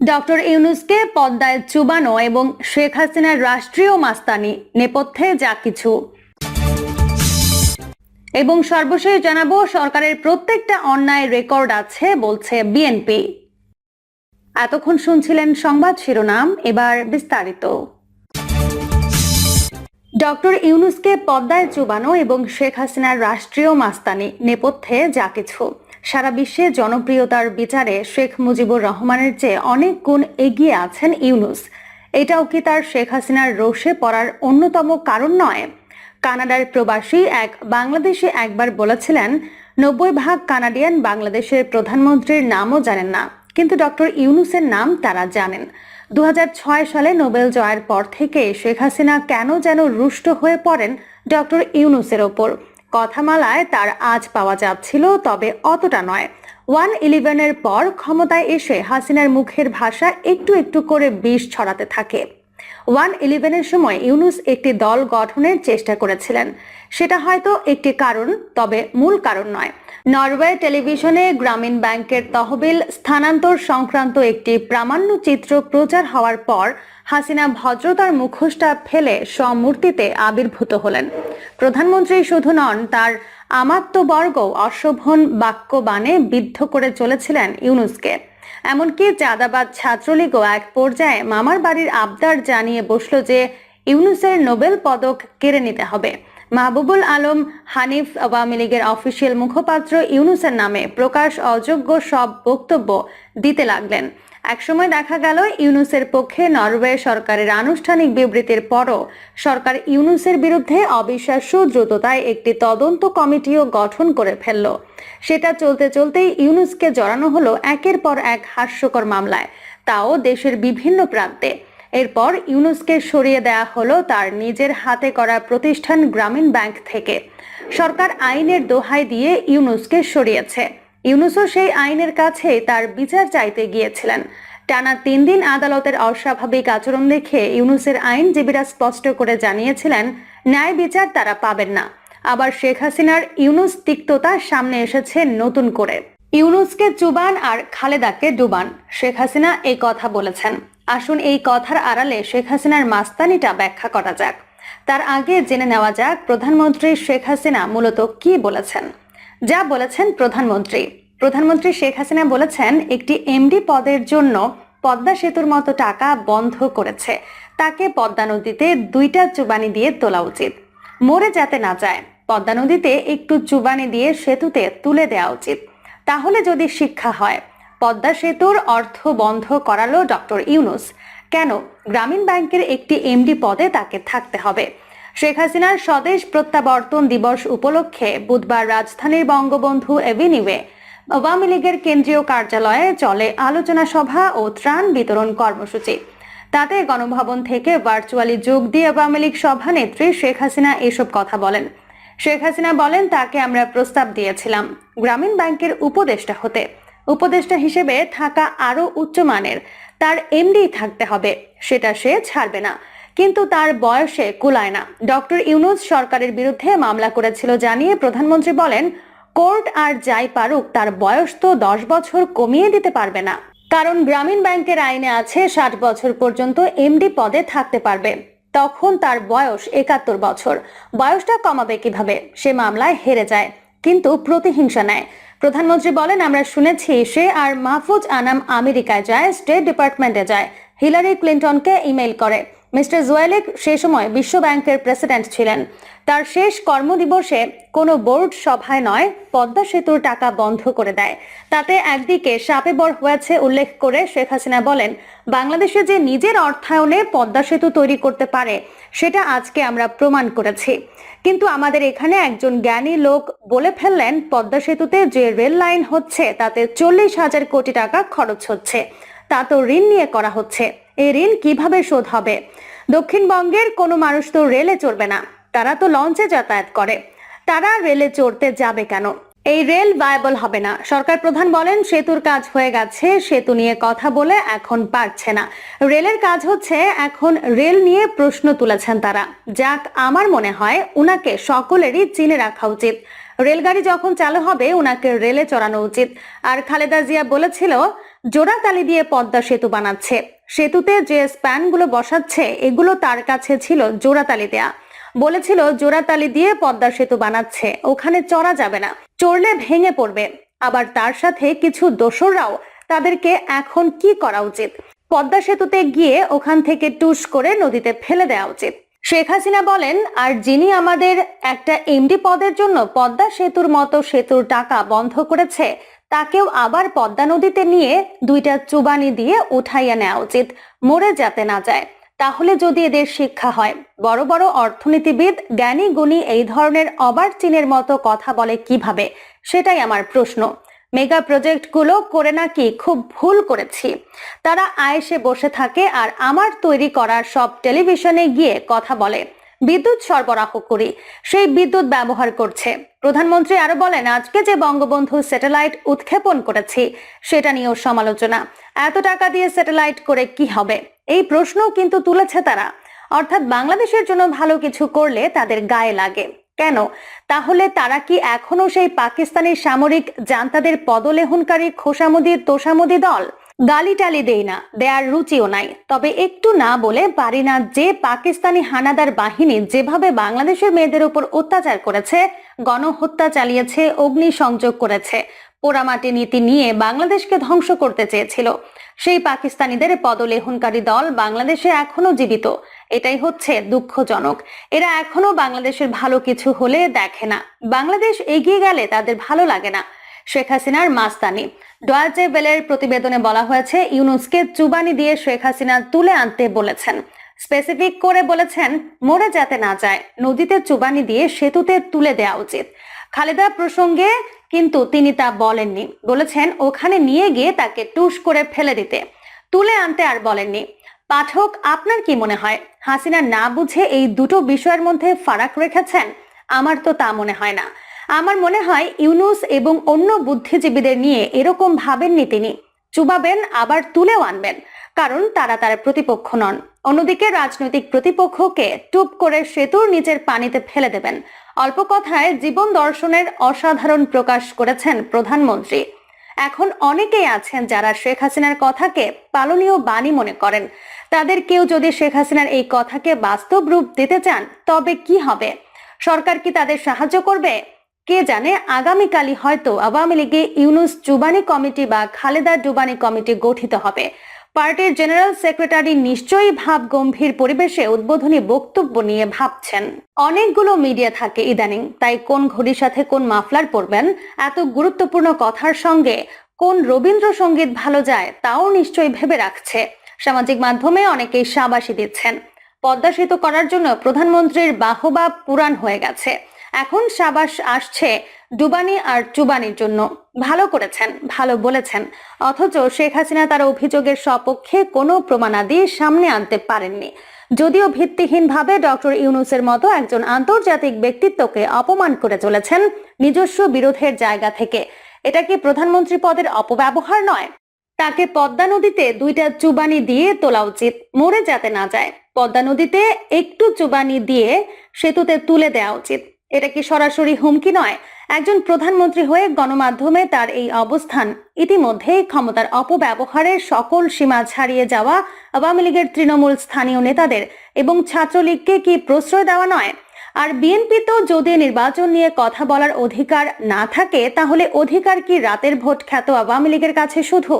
Doctor ইউনুসকে পদ্মায় চুবানো এবং শেখ হাসিনার রাষ্ট্রীয় মাস্তানি নেপথ্যে যা কিছু। এবং সর্বশেষ জানাব, সরকারের প্রত্যেকটা অন্যায় রেকর্ড আছে, বলছে বিএনপি। এতক্ষণ শুনছিলেন সংবাদ শিরোনাম, এবার বিস্তারিত। ডক্টর ইউনুসকে পদ্মায় চুবানো এবং শেখ হাসিনার রাষ্ট্রীয় মাস্তানি নেপথ্যে যা কিছু। সারা বিশ্বে জনপ্রিয়তার বিচারে শেখ মুজিবুর রহমানের চেয়ে অনেক গুণ এগিয়ে আছেন ইউনুস। এটাও কি তার শেখ হাসিনার রোষে পড়ার অন্যতম কারণ নয়? কানাডার প্রবাসী এক বাংলাদেশি একবার বলেছিলেন, নব্বই ভাগ কানাডিয়ান বাংলাদেশের প্রধানমন্ত্রীর নামও জানেন না। কিন্তু ডক্টর ইউনুসের নাম তারা জানেন। দু হাজার ছয় সালে নোবেল জয়ের পর থেকে শেখ হাসিনা কেন যেন রুষ্ট হয়ে পড়েন ডক্টর ইউনুসের ওপর? কথামালায় তার আজ পাওয়া যাচ্ছিল, তবে অতটা নয়। ওয়ান ইলেভেনের পর ক্ষমতায় এসে হাসিনার মুখের ভাষা একটু একটু করে বিষ ছড়াতে থাকে। ওয়ান ইলেভেনের সময় ইউনুস একটি দল গঠনের চেষ্টা করেছিলেন। সেটা হয়তো একটি কারণ, তবে মূল কারণ নয়। নরওয়ে টেলিভিশনে গ্রামীণ ব্যাংকের তহবিল স্থানান্তর সংক্রান্ত একটি প্রামাণ্য চিত্র প্রচার হওয়ার পর হাসিনা ভদ্রতার মুখোশটা ফেলে স্বমূর্তিতে আবির্ভূত হলেন। প্রধানমন্ত্রী শুধু নন, তার আমাত্মবর্গ অশোভন বাক্যবাণে বিদ্ধ করে চলেছিলেন ইউনুসকে। এমনকি চাঁদাবাদ ছাত্রলীগও এক পর্যায়ে মামার বাড়ির আবদার জানিয়ে বসল যে, ইউনুসের নোবেল পদক কেড়ে নিতে হবে। মাহবুবুল আলম হানিফ আওয়ামী লীগের অফিসিয়াল মুখপাত্র ইউনুসের নামে প্রকাশ অযোগ্য সব বক্তব্য দিতে লাগলেন। একসময় দেখা গেল ইউনুসের পক্ষে নরওয়ে সরকারের আনুষ্ঠানিক বিবৃতির পরও সরকার ইউনুসের বিরুদ্ধে অবিশ্বাস্য দ্রুততায় একটি তদন্ত কমিটিও গঠন করে ফেলল। সেটা চলতে চলতেই ইউনুসকে জড়ানো হলো একের পর এক হাস্যকর মামলায়। তাও দেশের বিভিন্ন প্রান্তে। এরপর ইউনুসকে সরিয়ে দেয়া হলো তার নিজের হাতে করা প্রতিষ্ঠান গ্রামীণ ব্যাংক থেকে। সরকার আইনের দোহাই দিয়ে ইউনুসকে সরিয়েছে। ইউনুসও সেই আইনের কাছে তার বিচার চাইতে গিয়েছিলেন। টানা তিন দিন আদালতের অস্বাভাবিক আচরণ দেখে ইউনুসের আইনজীবীরা স্পষ্ট করে জানিয়েছিলেন, ন্যায় বিচার তারা পাবেন না। আবার শেখ হাসিনার ইউনুস তিক্ততা সামনে এসেছে নতুন করে। ইউনুসকে চুবান আর খালেদাকে ডুবান। শেখ হাসিনা এই কথা বলেছেন। আসুন এই কথার আড়ালে শেখ হাসিনার মাস্তানিটা ব্যাখ্যা করা যাক। তার আগে জেনে নেওয়া যাক প্রধানমন্ত্রী শেখ হাসিনা মূলত কি বলেছেন। যা বলেছেন প্রধানমন্ত্রী। প্রধানমন্ত্রী শেখ হাসিনা বলেছেন, একটি এমডি পদের জন্য পদ্মা সেতুর মতো টাকা বন্ধ করেছে। তাকে পদ্মা নদীতে দুইটা চুবানি দিয়ে তোলা উচিত। মরে যাতে না যায়, পদ্মা নদীতে একটু চুবানি দিয়ে সেতুতে তুলে দেওয়া উচিত। তাহলে যদি শিক্ষা হয়, পদ্মা সেতুর অর্থ বন্ধ করালো ডক্টর ইউনুস। কেন? গ্রামীণ ব্যাংকের একটি এমডি পদে তাকে থাকতে হবে। শেখ হাসিনার স্বদেশ প্রত্যাবর্তন দিবস উপলক্ষে বুধবার রাজধানীর বঙ্গবন্ধু এভিনিউয়ে আওয়ামী লীগের কেন্দ্রীয় কার্যালয়ে চলে আলোচনা সভা ও ত্রাণ বিতরণ কর্মসূচি। তাতে গণভবন থেকে ভার্চুয়ালি যোগ দিয়ে আওয়ামী লীগ সভানেত্রী শেখ হাসিনা এসব কথা বলেন। শেখ হাসিনা বলেন, তাকে আমরা প্রস্তাব দিয়েছিলাম। গ্রামীণ ব্যাংকের উপদেষ্টা হতে। উপদেষ্টা হিসেবে থাকা আরও উচ্চমানের তার এমডি থাকতে হবে, সেটা সে ছাড়বে না। কিন্তু তার বয়সে কুলায় না। ডক্টর ইউনুস সরকারের বিরুদ্ধে মামলা করেছিল জানিয়ে প্রধানমন্ত্রী বলেন, কোর্ট আর যাই পারুক, তার বয়স তো দশ বছর কমিয়ে দিতে পারবে না। কারণ গ্রামীণ ব্যাংকের আইনে আছে, ষাট বছর পর্যন্ত এমডি পদে থাকতে পারবে। তখন তার বয়স একাত্তর বছর। বয়সটা কমাবে কীভাবে? সে মামলায় হেরে যায়, কিন্তু প্রতিহিংসা নেয়। প্রধানমন্ত্রী বলেন, আমরা শুনেছি, সে আর মাহফুজ আনাম আমেরিকায় যায়, স্টেট ডিপার্টমেন্টে যায়। হিলারি ক্লিন্টনকে ইমেল করে। মিস্টার জোয়েলিক সে সময় বিশ্ব ব্যাংকের প্রেসিডেন্ট ছিলেন। তার শেষ কর্মদিবসে কোনো বোর্ড সভায় নয়, পদ্মা সেতুর টাকা বন্ধ করে দেয়। তাতে একদিকে সাপে বর হয়েছে উল্লেখ করে শেখ হাসিনা বলেন, বাংলাদেশে যে নিজের অর্থায়নে পদ্মা সেতু তৈরি করতে পারে, সেটা আজকে আমরা প্রমাণ করেছি। কিন্তু আমাদের এখানে একজন জ্ঞানী লোক বলে ফেললেন, পদ্মা সেতুতে যে রেল লাইন হচ্ছে, তাতে চল্লিশ হাজার কোটি টাকা খরচ হচ্ছে। তা তো ঋণ নিয়ে করা হচ্ছে। এই ঋণ কীভাবে শোধ হবে? দক্ষিণবঙ্গের কোনো মানুষ তো রেলে চড়বে না। তারা তো লঞ্চে যাতায়াত করে। তারা রেলে চড়তে যাবে কেন? এই রেল ভায়াবল হবে না। সরকার প্রধান বলেন, সেতুর কাজ হয়ে গেছে, সেতু নিয়ে কথা বলে এখন পারছে না। রেলের কাজ হচ্ছে এখন রেল নিয়ে প্রশ্ন তুলেছেন তারা। যাক, আমার মনে হয় উনাকে সকলেরই চিনে রাখা উচিত। রেলগাড়ি যখন চালু হবে, উনাকে রেলে চড়ানো উচিত। আর খালেদা জিয়া বলেছিল জোড়াতালি দিয়ে পদ্মা সেতু বানাচ্ছে। সেতুতে যে স্প্যানগুলো বসাচ্ছে, এগুলো তার কাছে ছিল জোড়াতালি দেয়া। বলেছিল জোড়াতালি দিয়ে পদ্মা সেতু বানাচ্ছে, ওখানে চড়া যাবে না, চড়লে ভেঙে পড়বে। আবার তার সাথে কিছু দোসররাও তাদেরকে এখন কি করা উচিত? পদ্মা সেতুতে গিয়ে ওখান থেকে টুস করে নদীতে ফেলে দেওয়া উচিত। শেখ হাসিনা বলেন, আর যিনি আমাদের একটা এমডি পদের জন্য পদ্মা সেতুর মতো সেতুর টাকা বন্ধ করেছে তাকেও আবার পদ্মা নদীতে নিয়ে দুইটা চুবানি দিয়ে উঠাইয়া নেওয়া উচিত। মরে যাতে না যায়, তাহলে যদি এদের শিক্ষা হয়। বড় বড় অর্থনীতিবিদ, জ্ঞানী গুণী এই ধরনের অবার চীনের মতো কথা বলে কীভাবে? সেটাই আমার প্রশ্ন। মেগা প্রজেক্টগুলো করে নাকি খুব ভুল করেছি। তারা আয়েসে বসে থাকে আর আমার তৈরি করা সব টেলিভিশনে গিয়ে কথা বলে। বিদ্যুৎ সরবরাহ করি সেই বিদ্যুৎ ব্যবহার করছে। প্রধানমন্ত্রী আরও বলেন, আজকে যে বঙ্গবন্ধু স্যাটেলাইট উৎক্ষেপণ করেছি, সেটা নিয়েও সমালোচনা। এত টাকা দিয়ে স্যাটেলাইট করে কি হবে? এই প্রশ্নও কিন্তু তুলেছে তারা। অর্থাৎ বাংলাদেশের জন্য ভালো কিছু করলে তাদের গায়ে লাগে। কেন? তাহলে তারা কি এখনও সেই পাকিস্তানি সামরিক জান্তাদের পদলেহনকারী খোসামদি, তোষামুদি দল? গালি টালি দেই না, দেয়ার রুচিও নাই। তবে একটু না বলে পারি না যে পাকিস্তানি হানাদার বাহিনী যেভাবে বাংলাদেশের মেয়েদের উপর অত্যাচার করেছে, গণহত্যা চালিয়েছে অগ্নি সংযোগ করেছে পোড়ামাটি নীতি নিয়ে বাংলাদেশকে ধ্বংস করতে চেয়েছিল। সেই পাকিস্তানিদের পদলেহনকারী দল বাংলাদেশে এখনও জীবিত। এটাই হচ্ছে দুঃখজনক। এরা এখনও বাংলাদেশের ভালো কিছু হলে দেখে না। বাংলাদেশ এগিয়ে গেলে তাদের ভালো লাগে না। শেখ হাসিনার মাস্তানি। ডয়াজে বেলের প্রতিবেদনে বলা হয়েছে, ইউনুসকে চুবানি দিয়ে শেখ হাসিনা তুলে আনতে বলেছেন। স্পেসিফিক করে বলেছেন, মরে যাতে না যায়, নদীতে চুবানি দিয়ে সেতুতে তুলে দেওয়া উচিত। খালেদা প্রসঙ্গে কিন্তু তিনি তা বলেননি। বলেছেন, ওখানে নিয়ে গিয়ে তাকে টুস করে ফেলে দিতে। তুলে আনতে আর বলেননি। পাঠক, আপনার কি মনে হয়? হাসিনা না বুঝে এই দুটো বিষয়ের মধ্যে ফারাক রেখেছেন? আমার তো তা মনে হয় না। আমার মনে হয় ইউনুস এবং অন্য বুদ্ধিজীবীদের নিয়ে এরকম ভাবেননি তিনি। চুবাবেন, আবার তুলেও আনবেন, কারণ তারা তার প্রতিপক্ষ নন। অন্যদিকে রাজনৈতিক প্রতিপক্ষকে টুপ করে সেতুর নিচের পানিতে ফেলে দেবেন। অল্প কথায় জীবন দর্শনের অসাধারণ প্রকাশ করেছেন প্রধানমন্ত্রী। এখন অনেকেই আছেন যারা শেখ হাসিনার কথাকে পালনীয় বাণী মনে করেন। তাদের কেউ যদি শেখ হাসিনার এই কথাকে বাস্তব রূপ দিতে চান, তবে কি হবে? সরকার কি তাদের সাহায্য করবে? কে জানে আগামীকালই হয়তো আওয়ামী লীগে ইউনুস জুবানি কমিটি বা খালেদা জুবানি কমিটি গঠিত হবে। পার্টির জেনারেল সেক্রেটারি নিশ্চয়ই ভাব গম্ভীর পরিবেশে উদ্বোধনী বক্তব্য নিয়ে ভাবছেন। অনেকগুলো মিডিয়া থাকে ইদানিং, তাই কোন ঘড়ির সাথে কোন মাফলার পরবেন এত গুরুত্বপূর্ণ কথার সঙ্গে কোন রবীন্দ্রসঙ্গীত ভালো যায় তাও নিশ্চয়ই ভেবে রাখছে। সামাজিক মাধ্যমে অনেকেই সাবাসী দিচ্ছেন। পদ্মা সেতু করার জন্য প্রধানমন্ত্রীর বাহবা পুরাণ হয়ে গেছে। এখন সাবাস আসছে ডুবানি আর চুবানির জন্য। ভালো করেছেন, ভালো বলেছেন। অথচ শেখ হাসিনা তার অভিযোগের সপক্ষে কোনো প্রমাণাদি সামনে আনতে পারেননি। যদিও ভিত্তিহীনভাবে ডক্টর ইউনুসের মতো একজন আন্তর্জাতিক ব্যক্তিত্বকে অপমান করে চলেছেন নিজস্ব বিরোধের জায়গা থেকে। এটা কি প্রধানমন্ত্রী পদের অপব্যবহার নয়? তাকে পদ্মা নদীতে দুইটা চুবানি দিয়ে তোলা উচিত, মরে যাতে না যায়। পদ্মা নদীতে একটু চুবানি দিয়ে সেতুতে তুলে দেওয়া উচিত। এটা কি সরাসরি হুমকি নয়? একজন প্রধানমন্ত্রী হয়ে গণমাধ্যমে তার এই অবস্থান। ইতিমধ্যেই ক্ষমতার অপব্যবহারের সকল সীমা ছাড়িয়ে যাওয়া আওয়ামী লীগের তৃণমূল স্থানীয় নেতাদের এবং ছাত্রলীগকে কি প্রশ্রয় দেওয়া নয়? আর বিএনপি তো যদি নির্বাচন নিয়ে কথা বলার অধিকার না থাকে, তাহলে অধিকার কি রাতের ভোট খ্যাত আওয়ামী লীগের কাছে শুধু?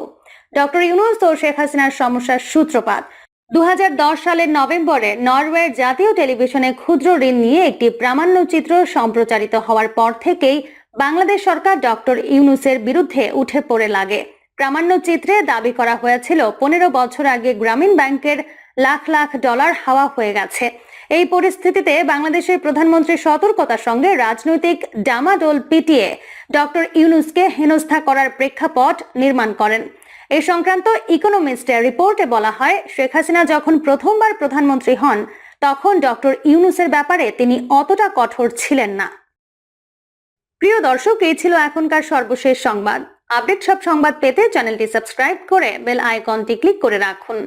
ডক্টর ইউনুস ও শেখ হাসিনার সমস্যার সূত্রপাত। দু হাজার দশ সালের নভেম্বরে নরওয়ের জাতীয় টেলিভিশনে ক্ষুদ্র ঋণ নিয়ে একটি প্রামাণ্যচিত্র সম্প্রচারিত হওয়ার পর থেকেই বাংলাদেশ সরকার ডক্টর ইউনুসের বিরুদ্ধে উঠে পড়ে লাগে। প্রামাণ্যচিত্রে দাবি করা হয়েছিল, পনেরো বছর আগে গ্রামীণ ব্যাংকের লাখ লাখ ডলার হাওয়া হয়ে গেছে। এই পরিস্থিতিতে বাংলাদেশের প্রধানমন্ত্রী সতর্কতার সঙ্গে রাজনৈতিক ডামাডোল পিটিয়ে ডক্টর ইউনুসকে হেনস্থা করার প্রেক্ষাপট নির্মাণ করেন। এ সংক্রান্ত ইকোনমিস্টের রিপোর্টে বলা হয়, শেখ হাসিনা যখন প্রথমবার প্রধানমন্ত্রী হন, তখন ডক্টর ইউনুসের ব্যাপারে তিনি অতটা কঠোর ছিলেন না। প্রিয় দর্শক, এই ছিল এখনকার সর্বশেষ সংবাদ। আপডেট সব সংবাদ পেতে চ্যানেলটি সাবস্ক্রাইব করে বেল আইকনটি ক্লিক করে রাখুন।